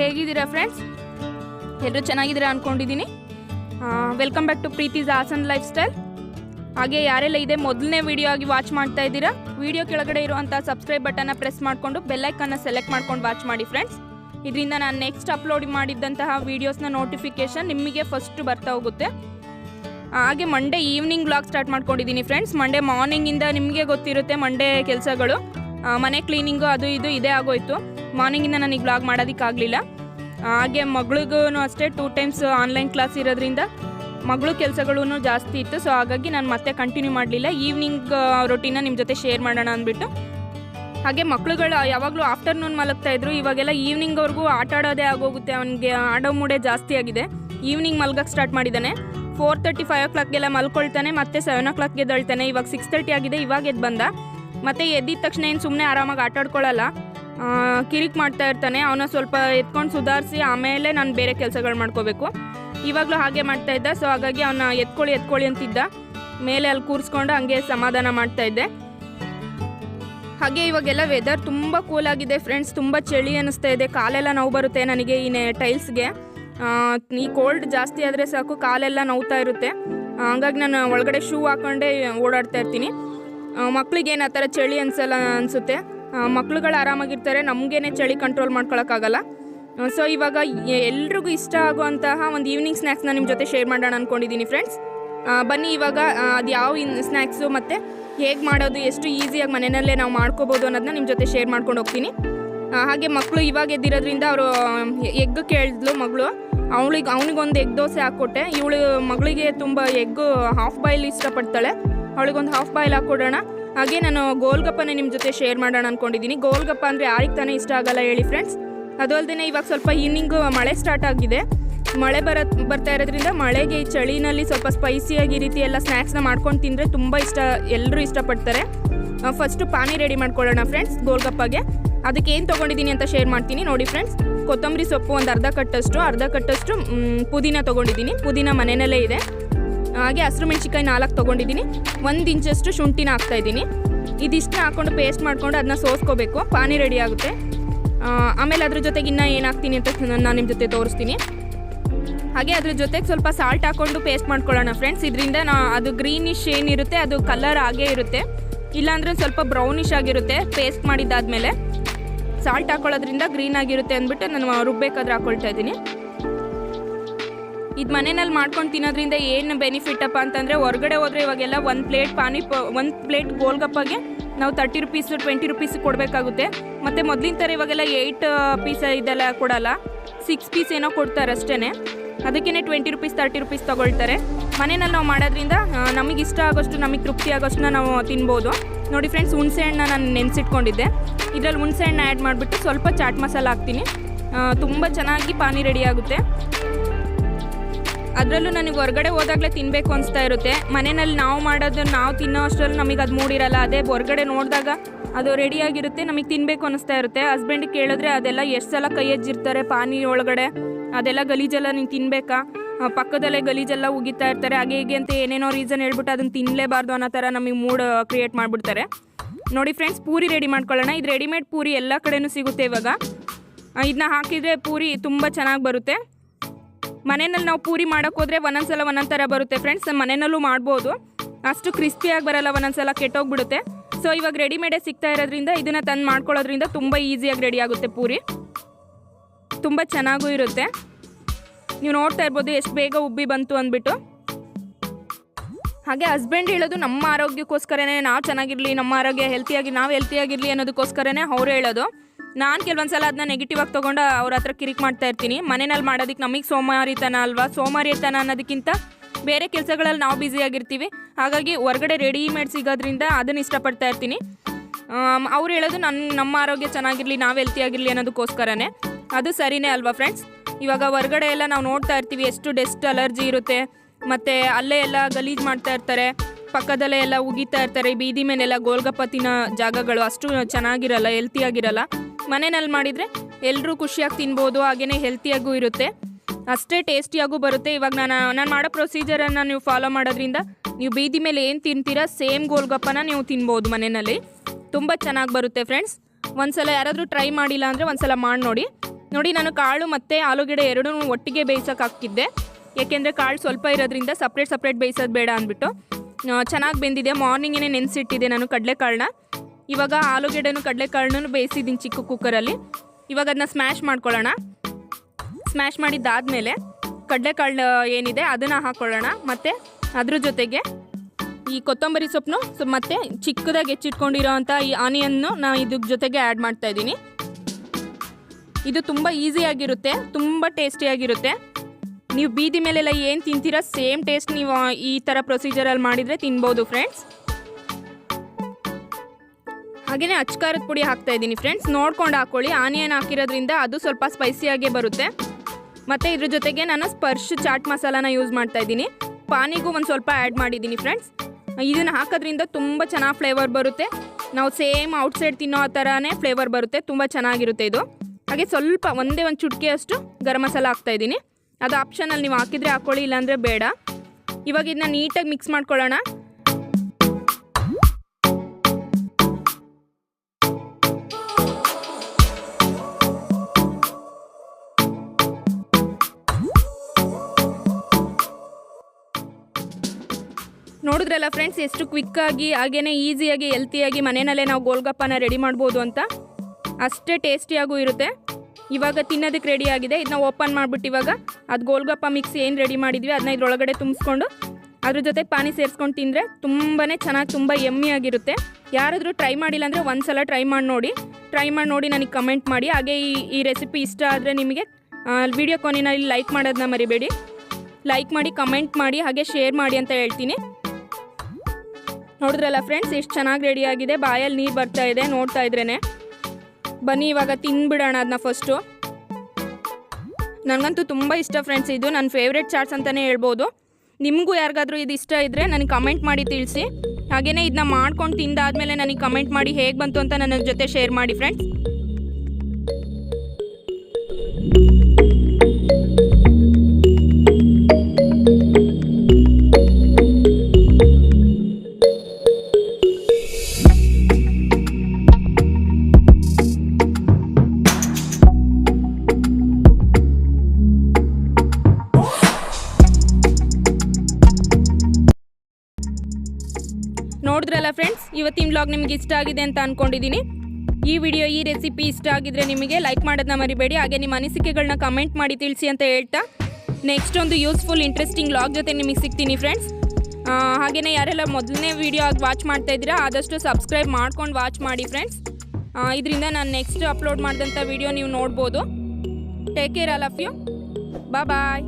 ಹೇಗಿದ್ದೀರಾ ಫ್ರೆಂಡ್ಸ್ ಎಲ್ಲರೂ ಚೆನ್ನಾಗಿದ್ದೀರಾ ಅಂದ್ಕೊಂಡಿದ್ದೀನಿ welcome back to Preethi's Hassan lifestyle ಹಾಗೆ ಯಾರೆಲ್ಲ ಇದೆ ಮೊದಲನೇ ವಿಡಿಯೋ ಆಗಿ ವಾಚ್ ಮಾಡ್ತಾ ಇದ್ದೀರಾ ವಿಡಿಯೋ ಕೆಳಗಡೆ ಇರುವಂಥ ಸಬ್ಸ್ಕ್ರೈಬ್ ಬಟನ್ನ ಪ್ರೆಸ್ ಮಾಡಿಕೊಂಡು ಬೆಲ್ಲೈಕನ್ನು ಸೆಲೆಕ್ಟ್ ಮಾಡ್ಕೊಂಡು ವಾಚ್ ಮಾಡಿ ಫ್ರೆಂಡ್ಸ್ ಇದರಿಂದ ನಾನು ನೆಕ್ಸ್ಟ್ ಅಪ್ಲೋಡ್ ಮಾಡಿದ್ದಂತಹ ವೀಡಿಯೋಸ್ನ ನೋಟಿಫಿಕೇಶನ್ ನಿಮಗೆ ಫಸ್ಟ್ ಬರ್ತಾ ಹೋಗುತ್ತೆ. ಹಾಗೆ ಮಂಡೇ ಈವ್ನಿಂಗ್ ಬ್ಲಾಗ್ ಸ್ಟಾರ್ಟ್ ಮಾಡ್ಕೊಂಡಿದ್ದೀನಿ ಫ್ರೆಂಡ್ಸ್ ಮಂಡೇ ಮಾರ್ನಿಂಗಿಂದ ನಿಮಗೆ ಗೊತ್ತಿರುತ್ತೆ ಮಂಡೇ ಕೆಲಸಗಳು. ಮನೆ ಕ್ಲೀನಿಂಗು ಅದು ಇದು ಇದೇ ಆಗೋಯ್ತು. ಮಾರ್ನಿಂಗಿಂದ ನನಗೆ ಬ್ಲಾಗ್ ಮಾಡೋದಕ್ಕಾಗಲಿಲ್ಲ. ಹಾಗೆ ಮಗಳಿಗೂ ಅಷ್ಟೇ ಟೂ ಟೈಮ್ಸ್ ಆನ್ಲೈನ್ ಕ್ಲಾಸ್ ಇರೋದ್ರಿಂದ ಮಗಳು ಕೆಲಸಗಳೂ ಜಾಸ್ತಿ ಇತ್ತು. ಸೊ ಹಾಗಾಗಿ ನಾನು ಮತ್ತೆ ಕಂಟಿನ್ಯೂ ಮಾಡಲಿಲ್ಲ. ಈವ್ನಿಂಗ್ ರೊಟೀನ ನಿಮ್ಮ ಜೊತೆ ಶೇರ್ ಮಾಡೋಣ ಅಂದ್ಬಿಟ್ಟು. ಹಾಗೆ ಮಕ್ಳುಗಳು ಯಾವಾಗಲೂ ಆಫ್ಟರ್ನೂನ್ ಮಲಗ್ತಾ ಇದ್ರು. ಇವಾಗೆಲ್ಲ ಈವ್ನಿಂಗ್ವರೆಗೂ ಆಟ ಆಡೋದೇ ಆಗೋಗುತ್ತೆ. ಅವನಿಗೆ ಆಡೋ ಮೂಡೆ ಜಾಸ್ತಿ ಆಗಿದೆ. ಈವ್ನಿಂಗ್ ಮಲ್ಗಕ್ಕೆ ಸ್ಟಾರ್ಟ್ ಮಾಡಿದ್ದಾನೆ. ಫೋರ್ ತರ್ಟಿ ಫೈವ್ ಓ ಕ್ಲಾಕ್ಗೆಲ್ಲ ಮಲ್ಕೊಳ್ತಾನೆ. ಮತ್ತೆ ಸೆವೆನ್ ಓ ಕ್ಲಾಕ್ಗೆ ಎದ್ದೇಳ್ತಾನೆ. ಇವಾಗ ಸಿಕ್ಸ್ ತರ್ಟಿ ಆಗಿದೆ. ಇವಾಗ ಎದ್ದು ಬಂದ. ಮತ್ತೆ ಎದ್ದಿದ ತಕ್ಷಣ ಏನು ಸುಮ್ಮನೆ ಆರಾಮಾಗಿ ಆಟ ಆಡ್ಕೊಳ್ಳಲ್ಲ ಆ, ಕಿರಿಕ್ ಮಾಡ್ತಾ ಇರ್ತಾನೆ. ಅವನ ಸ್ವಲ್ಪ ಎತ್ಕೊಂಡು ಸುಧಾರಿಸಿ, ಆಮೇಲೆ ನಾನು ಬೇರೆ ಕೆಲಸಗಳು ಮಾಡ್ಕೋಬೇಕು. ಇವಾಗಲೂ ಹಾಗೆ ಮಾಡ್ತಾ ಇದ್ದ ಸೊ ಹಾಗಾಗಿ ಅವನ್ನ ಎತ್ಕೊಳ್ಳಿ ಎತ್ಕೊಳ್ಳಿ ಅಂತಿದ್ದ. ಮೇಲೆ ಅಲ್ಲಿ ಕೂರಿಸ್ಕೊಂಡು ಹಂಗೆ ಸಮಾಧಾನ ಮಾಡ್ತಾ ಇದ್ದೆ. ಹಾಗೆ ಇವಾಗೆಲ್ಲ ವೆದರ್ ತುಂಬ ಕೂಲ್ ಆಗಿದೆ ಫ್ರೆಂಡ್ಸ್ ತುಂಬ ಚಳಿ ಅನ್ನಿಸ್ತಾ ಇದೆ. ಕಾಲೆಲ್ಲ ನೋವು ಬರುತ್ತೆ ನನಗೆ ಈ ಟೈಲ್ಸ್ಗೆ ಈ ಕೋಲ್ಡ್ ಜಾಸ್ತಿ ಆದರೆ ಸಾಕು, ಕಾಲೆಲ್ಲ ನೋವ್ತಾ ಇರುತ್ತೆ. ಹಂಗಾಗಿ ನಾನು ಒಳಗಡೆ ಶೂ ಹಾಕೊಂಡೇ ಓಡಾಡ್ತಾ ಇರ್ತೀನಿ. ಮಕ್ಳಿಗೇನು ಆ ಥರ ಚಳಿ ಅನಿಸಲ್ಲ, ಅನಿಸುತ್ತೆ? ಮಕ್ಳುಗಳು ಆರಾಮಾಗಿರ್ತಾರೆ, ನಮಗೇನೆ ಚಳಿ ಕಂಟ್ರೋಲ್ ಮಾಡ್ಕೊಳಕ್ಕಾಗಲ್ಲ. ಸೊ ಇವಾಗ ಎಲ್ರಿಗೂ ಇಷ್ಟ ಆಗುವಂತಹ ಒಂದು ಈವ್ನಿಂಗ್ ಸ್ನ್ಯಾಕ್ಸ್ನ ನಿಮ್ಮ ಜೊತೆ ಶೇರ್ ಮಾಡೋಣ ಅಂದ್ಕೊಂಡಿದ್ದೀನಿ ಫ್ರೆಂಡ್ಸ್ ಬನ್ನಿ ಇವಾಗ ಅದು ಯಾವ ಸ್ನ್ಯಾಕ್ಸು ಮತ್ತು ಹೇಗೆ ಮಾಡೋದು, ಎಷ್ಟು ಈಸಿಯಾಗಿ ಮನೆಯಲ್ಲೇ ನಾವು ಮಾಡ್ಕೋಬೋದು ಅನ್ನೋದನ್ನ ನಿಮ್ಮ ಜೊತೆ ಶೇರ್ ಮಾಡ್ಕೊಂಡು ಹೋಗ್ತೀನಿ. ಹಾಗೆ ಮಕ್ಕಳು ಇವಾಗ ಎದ್ದಿರೋದ್ರಿಂದ ಅವರು ಎಗ್ ಕೇಳಿದ್ಲು ಮಗಳು. ಅವಳಿಗೆ, ಅವನಿಗೊಂದು ಎಗ್ ದೋಸೆ ಹಾಕ್ಕೊಟ್ಟೆ. ಇವಳು ಮಗಳಿಗೆ ತುಂಬ ಎಗ್ಗು ಹಾಫ್ ಬಾಯ್ಲ್ ಇಷ್ಟಪಡ್ತಾಳೆ. ಅವಳಿಗೊಂದು ಹಾಫ್ ಬಾಯ್ಲ್ ಹಾಕ್ಕೊಡೋಣ. ಹಾಗೆ ನಾನು ಗೋಲ್ಗಪ್ಪನೇ ನಿಮ್ಮ ಜೊತೆ ಶೇರ್ ಮಾಡೋಣ ಅಂದ್ಕೊಂಡಿದ್ದೀನಿ ಗೋಲ್ಗಪ್ಪ ಅಂದರೆ ಯಾರಿಗೆ ತಾನೇ ಇಷ್ಟ ಆಗಲ್ಲ ಹೇಳಿ ಫ್ರೆಂಡ್ಸ್ ಅದು ಅಲ್ಲದೆ ಇವಾಗ ಸ್ವಲ್ಪ ಈವ್ನಿಂಗು ಮಳೆ ಸ್ಟಾರ್ಟ್ ಆಗಿದೆ. ಮಳೆ ಬರ ಬರ್ತಾ ಇರೋದ್ರಿಂದ ಮಳೆಗೆ ಈ ಚಳಿನಲ್ಲಿ ಸ್ವಲ್ಪ ಸ್ಪೈಸಿಯಾಗಿ ಈ ರೀತಿ ಎಲ್ಲ ಸ್ನ್ಯಾಕ್ಸ್ನ ಮಾಡ್ಕೊಂಡು ತಿಂದರೆ ತುಂಬ ಇಷ್ಟ ಎಲ್ಲರೂ ಇಷ್ಟಪಡ್ತಾರೆ. ಫಸ್ಟು ಪಾನಿ ರೆಡಿ ಮಾಡ್ಕೊಳ್ಳೋಣ ಫ್ರೆಂಡ್ಸ್ ಗೋಲ್ಗಪ್ಪಗೆ. ಅದಕ್ಕೆ ಏನು ತೊಗೊಂಡಿದ್ದೀನಿ ಅಂತ ಶೇರ್ ಮಾಡ್ತೀನಿ. ನೋಡಿ ಫ್ರೆಂಡ್ಸ್ ಕೊತ್ತಂಬರಿ ಸೊಪ್ಪು ಒಂದು ಅರ್ಧ ಕಟ್ಟಷ್ಟು ಅರ್ಧ ಕಟ್ಟಷ್ಟು ಪುದೀನ ತೊಗೊಂಡಿದ್ದೀನಿ ಪುದೀನ ಮನೆಯಲ್ಲೇ ಇದೆ. ಹಾಗೆ ಹಸಿರು ಮೆಣಸಿಕಾಯಿ ನಾಲ್ಕು ತೊಗೊಂಡಿದ್ದೀನಿ. ಒಂದು ಇಂಚಷ್ಟು ಶುಂಠಿನ ಹಾಕ್ತಾಯಿದ್ದೀನಿ ಇದಿಷ್ಟನ್ನ ಹಾಕ್ಕೊಂಡು ಪೇಸ್ಟ್ ಮಾಡ್ಕೊಂಡು ಅದನ್ನ ಸೋಸ್ಕೋಬೇಕು. ಪಾನಿ ರೆಡಿ ಆಗುತ್ತೆ. ಆಮೇಲೆ ಅದ್ರ ಜೊತೆಗೆ ಇನ್ನೂ ಏನು ಹಾಕ್ತೀನಿ ಅಂತ ನಾನು ನಿಮ್ಮ ಜೊತೆ ತೋರಿಸ್ತೀನಿ. ಹಾಗೆ ಅದ್ರ ಜೊತೆಗೆ ಸ್ವಲ್ಪ ಸಾಲ್ಟ್ ಹಾಕ್ಕೊಂಡು ಪೇಸ್ಟ್ ಮಾಡ್ಕೊಳ್ಳೋಣ ಫ್ರೆಂಡ್ಸ್ ಇದರಿಂದ ನಾ, ಅದು ಗ್ರೀನಿಶ್ ಏನಿರುತ್ತೆ, ಅದು ಕಲರ್ ಆಗೇ ಇರುತ್ತೆ. ಇಲ್ಲಾಂದ್ರೆ ಸ್ವಲ್ಪ ಬ್ರೌನಿಶ್ ಆಗಿರುತ್ತೆ ಪೇಸ್ಟ್ ಮಾಡಿದ್ದಾದ್ಮೇಲೆ. ಸಾಲ್ಟ್ ಹಾಕೊಳ್ಳೋದ್ರಿಂದ ಗ್ರೀನ್ ಆಗಿರುತ್ತೆ ಅಂದ್ಬಿಟ್ಟು ನಾನು ರುಬ್ಬೇಕಾದ್ರೆ ಹಾಕೊಳ್ತಾ ಇದ್ದೀನಿ. ಇದು ಮನೆಯಲ್ಲಿ ಮಾಡ್ಕೊಂಡು ತಿನ್ನೋದ್ರಿಂದ ಏನು ಬೆನಿಫಿಟ್ ಅಪ್ಪ ಅಂತಂದರೆ ಹೊರಗಡೆ ಹೋದರೆ ಇವಾಗೆಲ್ಲ ಒಂದು ಪ್ಲೇಟ್ ಪಾನಿ ಒಂದು ಪ್ಲೇಟ್ ಗೋಲ್ಗಪ್ಪಗೆ ನಾವು ತರ್ಟಿ ರುಪೀಸ್ ಟ್ವೆಂಟಿ ರುಪೀಸ್ ಕೊಡಬೇಕಾಗುತ್ತೆ. ಮತ್ತು ಮೊದಲಿನ ಥರ ಇವಾಗೆಲ್ಲ ಏಯ್ಟ್ ಪೀಸ್ ಇದೆಲ್ಲ ಕೊಡಲ್ಲ. ಸಿಕ್ಸ್ ಪೀಸ್ ಏನೋ ಕೊಡ್ತಾರೆ ಅಷ್ಟೇ ಅದಕ್ಕೇ ಟ್ವೆಂಟಿ ರುಪೀಸ್ ತರ್ಟಿ ರುಪೀಸ್ ತೊಗೊಳ್ತಾರೆ. ಮನೆಯಲ್ಲಿ ನಾವು ಮಾಡೋದ್ರಿಂದ ನಮಗೆ ಇಷ್ಟ ಆಗೋಷ್ಟು, ನಮಗೆ ತೃಪ್ತಿ ಆಗೋಷ್ಟನ್ನ ನಾವು ತಿನ್ಬೋದು. ನೋಡಿ ಫ್ರೆಂಡ್ಸ್ ಹುಣಸೆ ಹಣ್ಣನ್ನ ನಾನು ನೆನೆಸಿಟ್ಕೊಂಡಿದ್ದೆ. ಇದರಲ್ಲಿ ಹುಣಸೆ ಹಣ್ಣು ಆ್ಯಡ್ ಮಾಡಿಬಿಟ್ಟು ಸ್ವಲ್ಪ ಚಾಟ್ ಮಸಾಲ ಹಾಕ್ತೀನಿ. ತುಂಬ ಚೆನ್ನಾಗಿ ಪಾನಿ ರೆಡಿ ಆಗುತ್ತೆ. ಅದರಲ್ಲೂ ನನಗೆ ಹೊರಗಡೆ ಹೋದಾಗಲೇ ತಿನ್ನಬೇಕು ಅನಿಸ್ತಾ ಇರುತ್ತೆ. ಮನೆಯಲ್ಲಿ ನಾವು ಮಾಡೋದು, ನಾವು ತಿನ್ನೋ ಅಷ್ಟರಲ್ಲಿ ನಮಗೆ ಅದು ಮೂಡಿರಲ್ಲ. ಅದೇ ಹೊರಗಡೆ ನೋಡಿದಾಗ ಅದು ರೆಡಿಯಾಗಿರುತ್ತೆ ನಮಗೆ ತಿನ್ನಬೇಕು ಅನಿಸ್ತಾ ಇರುತ್ತೆ. ಹಸ್ಬೆಂಡಿಗೆ ಕೇಳಿದ್ರೆ ಅದೆಲ್ಲ ಎಷ್ಟು ಸಲ ಕೈ ಎಜ್ಜಿರ್ತಾರೆ ಪಾನಿ ಒಳಗಡೆ. ಅದೆಲ್ಲ ಗಲೀಜೆಲ್ಲ ನೀನು ತಿನ್ನಬೇಕಾ ಪಕ್ಕದಲ್ಲೇ ಗಲೀಜೆಲ್ಲ ಉಗಿತಾ ಇರ್ತಾರೆ. ಹಾಗೆ ಹೀಗೆ ಅಂತ ಏನೇನೋ ರೀಸನ್ ಹೇಳ್ಬಿಟ್ಟು ಅದನ್ನು ತಿನ್ನಲೇಬಾರ್ದು ಅನ್ನೋ ಥರ ನಮಗೆ ಮೂಡ್ ಕ್ರಿಯೇಟ್ ಮಾಡಿಬಿಡ್ತಾರೆ. ನೋಡಿ ಫ್ರೆಂಡ್ಸ್ ಪೂರಿ ರೆಡಿ ಮಾಡ್ಕೊಳ್ಳೋಣ. ಇದು ರೆಡಿಮೇಡ್ ಪೂರಿ ಎಲ್ಲ ಕಡೆನೂ ಸಿಗುತ್ತೆ ಇವಾಗ. ಇದನ್ನ ಹಾಕಿದರೆ ಪೂರಿ ತುಂಬ ಚೆನ್ನಾಗಿ ಬರುತ್ತೆ. ಮನೆಯಲ್ಲಿ ನಾವು ಪೂರಿ ಮಾಡೋಕೆ ಹೋದರೆ ಒಂದೊಂದ್ಸಲ ಒಂದೊಂದು ಥರ ಬರುತ್ತೆ ಫ್ರೆಂಡ್ಸ್ ಮನೆಯಲ್ಲೂ ಮಾಡ್ಬೋದು. ಅಷ್ಟು ಕ್ರಿಸ್ಪಿಯಾಗಿ ಬರಲ್ಲ, ಒಂದೊಂದ್ಸಲ ಕೆಟ್ಟೋಗ್ಬಿಡುತ್ತೆ. ಸೊ ಇವಾಗ ರೆಡಿಮೇಡೇ ಸಿಗ್ತಾ ಇರೋದ್ರಿಂದ ಇದನ್ನು ತಂದು ಮಾಡ್ಕೊಳ್ಳೋದ್ರಿಂದ ತುಂಬ ಈಸಿಯಾಗಿ ರೆಡಿ ಆಗುತ್ತೆ ಪೂರಿ. ತುಂಬ ಚೆನ್ನಾಗೂ ಇರುತ್ತೆ. ನೀವು ನೋಡ್ತಾ ಇರ್ಬೋದು ಎಷ್ಟು ಬೇಗ ಉಬ್ಬಿ ಬಂತು ಅಂದ್ಬಿಟ್ಟು. ಹಾಗೆ ಹಸ್ಬೆಂಡ್ ಹೇಳೋದು ನಮ್ಮ ಆರೋಗ್ಯಕ್ಕೋಸ್ಕರನೇ, ನಾವು ಚೆನ್ನಾಗಿರಲಿ, ನಮ್ಮ ಆರೋಗ್ಯ ಹೆಲ್ತಿಯಾಗಿ ನಾವು ಹೆಲ್ತಿಯಾಗಿರಲಿ ಅನ್ನೋದಕ್ಕೋಸ್ಕರನೇ ಅವ್ರು ಹೇಳೋದು. ನಾನು ಕೆಲವೊಂದು ಸಲ ಅದನ್ನ ನೆಗೆಟಿವ್ ಆಗಿ ತೊಗೊಂಡು ಅವ್ರ ಹತ್ರ ಕಿರಿಕ್ ಮಾಡ್ತಾ ಇರ್ತೀನಿ. ಮನೆಯಲ್ಲಿ ಮಾಡೋದಕ್ಕೆ ನಮಗೆ ಸೋಮಾರಿತನ ಅಲ್ವಾ? ಸೋಮಾರಿತನ ಅನ್ನೋದಕ್ಕಿಂತ ಬೇರೆ ಕೆಲಸಗಳಲ್ಲಿ ನಾವು ಬ್ಯುಸಿಯಾಗಿರ್ತೀವಿ ಹಾಗಾಗಿ ಹೊರಗಡೆ ರೆಡಿಮೇಡ್ ಸಿಗೋದ್ರಿಂದ ಅದನ್ನು ಇಷ್ಟಪಡ್ತಾ ಇರ್ತೀನಿ. ಅವ್ರು ಹೇಳೋದು ನನ್ನ ನಮ್ಮ ಆರೋಗ್ಯ ಚೆನ್ನಾಗಿರಲಿ, ನಾವು ಹೆಲ್ತಿಯಾಗಿರಲಿ ಅನ್ನೋದಕ್ಕೋಸ್ಕರನೇ. ಅದು ಸರಿನೇ ಅಲ್ವಾ ಫ್ರೆಂಡ್ಸ್ ಇವಾಗ ಹೊರಗಡೆ ಎಲ್ಲ ನಾವು ನೋಡ್ತಾ ಇರ್ತೀವಿ, ಎಷ್ಟು ಡೆಸ್ಟ್ ಅಲರ್ಜಿ ಇರುತ್ತೆ. ಮತ್ತು ಅಲ್ಲೇ ಎಲ್ಲ ಗಲೀಜು ಮಾಡ್ತಾ ಇರ್ತಾರೆ. ಪಕ್ಕದಲ್ಲೇ ಎಲ್ಲ ಉಗಿತಾ ಇರ್ತಾರೆ. ಬೀದಿ ಮೇಲೆಲ್ಲ ಗೋಲ್ಗಪ್ಪ ತಿನ್ನೋ ಜಾಗಗಳು ಅಷ್ಟು ಚೆನ್ನಾಗಿರಲ್ಲ ಹೆಲ್ತಿಯಾಗಿರಲ್ಲ ಮನೆಯಲ್ಲಿ ಮಾಡಿದರೆ ಎಲ್ಲರೂ ಖುಷಿಯಾಗಿ ತಿನ್ಬೋದು ಹಾಗೆಯೇ ಹೆಲ್ತಿಯಾಗೂ ಇರುತ್ತೆ. ಅಷ್ಟೇ ಟೇಸ್ಟಿಯಾಗೂ ಬರುತ್ತೆ. ಇವಾಗ ನಾನು ನಾನು ಮಾಡೋ ಪ್ರೊಸೀಜರನ್ನು ನೀವು ಫಾಲೋ ಮಾಡೋದ್ರಿಂದ ನೀವು ಬೀದಿ ಮೇಲೆ ಏನು ತಿಂತೀರಾ ಸೇಮ್ ಗೋಲ್ಗಪ್ಪನ ನೀವು ತಿನ್ಬೋದು ಮನೆಯಲ್ಲಿ. ತುಂಬ ಚೆನ್ನಾಗಿ ಬರುತ್ತೆ ಫ್ರೆಂಡ್ಸ್ ಒಂದ್ಸಲ ಯಾರಾದರೂ ಟ್ರೈ ಮಾಡಿಲ್ಲ ಅಂದರೆ ಒಂದ್ಸಲ ಮಾಡಿ ನೋಡಿ. ನೋಡಿ ನಾನು ಕಾಳು ಮತ್ತು ಆಲೂಗೆಡ್ಡೆ ಎರಡೂ ಒಟ್ಟಿಗೆ ಬೇಯಿಸೋಕೆ ಹಾಕಿದ್ದೆ ಏಕೆಂದರೆ ಕಾಳು ಸ್ವಲ್ಪ ಇರೋದ್ರಿಂದ ಸಪ್ರೇಟ್ ಸಪ್ರೇಟ್ ಬೇಯಿಸೋದು ಬೇಡ ಅಂದ್ಬಿಟ್ಟು. ಚೆನ್ನಾಗಿ ಬೆಂದಿದೆ. ಮಾರ್ನಿಂಗೇ ನೆನೆಸಿಟ್ಟಿದೆ ನಾನು ಕಡಲೆಕಾಳನ್ನ. ಇವಾಗ ಆಲೂಗೆಡ್ಡೆನೂ ಕಡಲೆಕಾಳನ್ನು ಬೇಯಿಸಿದ್ದೀನಿ ಚಿಕ್ಕ ಕುಕ್ಕರಲ್ಲಿ. ಇವಾಗ ಅದನ್ನ ಸ್ಮ್ಯಾಶ್ ಮಾಡ್ಕೊಳ್ಳೋಣ. ಸ್ಮ್ಯಾಶ್ ಮಾಡಿದ್ದಾದಮೇಲೆ ಕಡಲೆಕಾಳು ಏನಿದೆ ಅದನ್ನು ಹಾಕ್ಕೊಳ್ಳೋಣ ಮತ್ತು ಅದ್ರ ಜೊತೆಗೆ ಈ ಕೊತ್ತಂಬರಿ ಸೊಪ್ಪನ್ನು ಮತ್ತು ಚಿಕ್ಕದಾಗಿ ಹೆಚ್ಚಿಟ್ಕೊಂಡಿರೋ ಅಂಥ ಈ ಆನಿಯನ್ನು ನಾನು ಇದ್ರ ಜೊತೆಗೆ ಆ್ಯಡ್ ಮಾಡ್ತಾ ಇದ್ದೀನಿ. ಇದು ತುಂಬ ಈಸಿಯಾಗಿರುತ್ತೆ ತುಂಬ ಟೇಸ್ಟಿಯಾಗಿರುತ್ತೆ ನೀವು ಬೀದಿ ಮೇಲೆಲ್ಲ ಏನು ತಿಂತೀರಾ ಸೇಮ್ ಟೇಸ್ಟ್ ನೀವು ಈ ಥರ ಪ್ರೊಸೀಜರಲ್ಲಿ ಮಾಡಿದರೆ ತಿನ್ಬೋದು ಫ್ರೆಂಡ್ಸ್ ಹಾಗೆಯೇ ಅಚ್ಕಾರದ ಪುಡಿ ಹಾಕ್ತಾ ಇದ್ದೀನಿ ಫ್ರೆಂಡ್ಸ್ ನೋಡ್ಕೊಂಡು ಹಾಕೊಳ್ಳಿ. ಆನಿಯನ್ ಹಾಕಿರೋದ್ರಿಂದ ಅದು ಸ್ವಲ್ಪ ಸ್ಪೈಸಿಯಾಗೇ ಬರುತ್ತೆ. ಮತ್ತು ಇದ್ರ ಜೊತೆಗೆ ನಾನು ಸ್ಪರ್ಶ ಚಾಟ್ ಮಸಾಲಾನ ಯೂಸ್ ಮಾಡ್ತಾ ಇದ್ದೀನಿ. ಪಾನಿಗೂ ಒಂದು ಸ್ವಲ್ಪ ಆ್ಯಡ್ ಮಾಡಿದ್ದೀನಿ ಫ್ರೆಂಡ್ಸ್ ಇದನ್ನು ಹಾಕೋದ್ರಿಂದ ತುಂಬ ಚೆನ್ನಾಗಿ ಫ್ಲೇವರ್ ಬರುತ್ತೆ. ನಾವು ಸೇಮ್ ಔಟ್ಸೈಡ್ ತಿನ್ನೋ ಥರನೇ ಫ್ಲೇವರ್ ಬರುತ್ತೆ. ತುಂಬ ಚೆನ್ನಾಗಿರುತ್ತೆ ಇದು. ಹಾಗೆ ಸ್ವಲ್ಪ ಒಂದೇ ಒಂದು ಚುಟ್ಕಿಯಷ್ಟು ಗರಂ ಮಸಾಲ ಹಾಕ್ತಾ ಇದ್ದೀನಿ. ಅದು ಆಪ್ಷನಲ್ಲಿ ನೀವು ಹಾಕಿದರೆ ಹಾಕ್ಕೊಳ್ಳಿ ಇಲ್ಲಾಂದರೆ ಬೇಡ. ಇವಾಗ ಇದನ್ನ ನೀಟಾಗಿ ಮಿಕ್ಸ್ ಮಾಡ್ಕೊಳ್ಳೋಣ. ನೋಡಿದ್ರಲ್ಲ ಫ್ರೆಂಡ್ಸ್ ಎಷ್ಟು ಕ್ವಿಕ್ಕಾಗಿ ಹಾಗೇನೆ ಈಸಿಯಾಗಿ ಹೆಲ್ತಿಯಾಗಿ ಮನೆಯಲ್ಲೇ ನಾವು ಗೋಲ್ಗಪ್ಪನ ರೆಡಿ ಮಾಡ್ಬೋದು ಅಂತ ಅಷ್ಟೇ ಟೇಸ್ಟಿಯಾಗೂ ಇರುತ್ತೆ. ಇವಾಗ ತಿನ್ನೋದಕ್ಕೆ ರೆಡಿ ಆಗಿದೆ. ಇದನ್ನ ಓಪನ್ ಮಾಡಿಬಿಟ್ಟು ಇವಾಗ ಅದು ಗೋಲ್ಗಪ್ಪ ಮಿಕ್ಸ್ ಏನು ರೆಡಿ ಮಾಡಿದ್ವಿ ಅದನ್ನ ಇದ್ರೊಳಗಡೆ ತುಂಬಿಸ್ಕೊಂಡು ಅದ್ರ ಜೊತೆ ಪಾನಿ ಸೇರಿಸ್ಕೊಂಡು ತಿಂದರೆ ತುಂಬಾ ಚೆನ್ನಾಗಿ, ತುಂಬ ಆಗಿರುತ್ತೆ. ಯಾರಾದರೂ ಟ್ರೈ ಮಾಡಿಲ್ಲ ಅಂದರೆ ಒಂದು ಸಲ ಟ್ರೈ ಮಾಡಿ ನೋಡಿ. ಟ್ರೈ ಮಾಡಿ ನೋಡಿ ನನಗೆ ಕಮೆಂಟ್ ಮಾಡಿ. ಹಾಗೆ ಈ ಈ ರೆಸಿಪಿ ಇಷ್ಟ ಆದರೆ ನಿಮಗೆ ವಿಡಿಯೋ ಕೊನೆಯಲ್ಲಿ ಲೈಕ್ ಮಾಡೋದನ್ನ ಮರಿಬೇಡಿ. ಲೈಕ್ ಮಾಡಿ ಕಮೆಂಟ್ ಮಾಡಿ, ಹಾಗೆ ಶೇರ್ ಮಾಡಿ ಅಂತ ಹೇಳ್ತೀನಿ. ನೋಡಿದ್ರಲ್ಲ ಫ್ರೆಂಡ್ಸ್ ಎಷ್ಟು ಚೆನ್ನಾಗಿ ರೆಡಿ ಆಗಿದೆ. ಬಾಯಲ್ಲಿ ನೀರು ಬರ್ತಾ ಇದೆ, ನೋಡ್ತಾ ಇದ್ರೇ ಬನ್ನಿ, ಇವಾಗ ತಿನ್ಬಿಡೋಣ ಅದನ್ನ ಫಸ್ಟು ನನಗಂತೂ ತುಂಬ ಇಷ್ಟ ಫ್ರೆಂಡ್ಸ್ ಇದು ನನ್ನ ಫೇವ್ರೆಟ್ ಚಾಟ್ಸ್ ಅಂತಲೇ ಹೇಳ್ಬೋದು. ನಿಮಗೂ ಯಾರಿಗಾದರೂ ಇದು ಇಷ್ಟ ಇದ್ದರೆ ನನಗೆ ಕಮೆಂಟ್ ಮಾಡಿ ತಿಳಿಸಿ. ಹಾಗೆಯೇ ಇದನ್ನ ಮಾಡ್ಕೊಂಡು ತಿಂದಾದಮೇಲೆ ನನಗೆ ಕಮೆಂಟ್ ಮಾಡಿ ಹೇಗೆ ಬಂತು ಅಂತ ನನ್ನ ಜೊತೆ ಶೇರ್ ಮಾಡಿ ಫ್ರೆಂಡ್ಸ್ ಫ್ರೆಂಡ್ಸ್ ಇವತ್ತಿನ ಬ್ಲಾಗ್ ನಿಮ್ಗೆ ಇಷ್ಟ ಆಗಿದೆ ಅಂತ ಅನ್ಕೊಂಡಿದ್ದೀನಿ ಈ ವಿಡಿಯೋ ಈ ರೆಸಿಪಿ ಇಷ್ಟ ಆಗಿದ್ರೆ ನಿಮಗೆ ಲೈಕ್ ಮಾಡೋದನ್ನ ಮರಿಬೇಡಿ. ಹಾಗೆ ನಿಮ್ಮ ಅನಿಸಿಕೆಗಳನ್ನ ಕಮೆಂಟ್ ಮಾಡಿ ತಿಳಿಸಿ ಅಂತ ಹೇಳ್ತಾ. ನೆಕ್ಸ್ಟ್ ಒಂದು ಯೂಸ್ಫುಲ್ ಇಂಟ್ರೆಸ್ಟಿಂಗ್ ಬ್ಲಾಗ್ ಜೊತೆ ನಿಮಗೆ ಸಿಗ್ತೀನಿ ಫ್ರೆಂಡ್ಸ್ ಹಾಗೆಯೇ ಯಾರೆಲ್ಲ ಮೊದಲನೇ ವಿಡಿಯೋ ಆಗಿ ವಾಚ್ ಮಾಡ್ತಾ ಇದ್ದೀರಾ, ಆದಷ್ಟು ಸಬ್ಸ್ಕ್ರೈಬ್ ಮಾಡ್ಕೊಂಡು ವಾಚ್ ಮಾಡಿ ಫ್ರೆಂಡ್ಸ್ ಇದರಿಂದ ನಾನು ನೆಕ್ಸ್ಟ್ ಅಪ್ಲೋಡ್ ಮಾಡಿದಂಥ ವಿಡಿಯೋ ನೀವು ನೋಡ್ಬೋದು. Take care all of you bye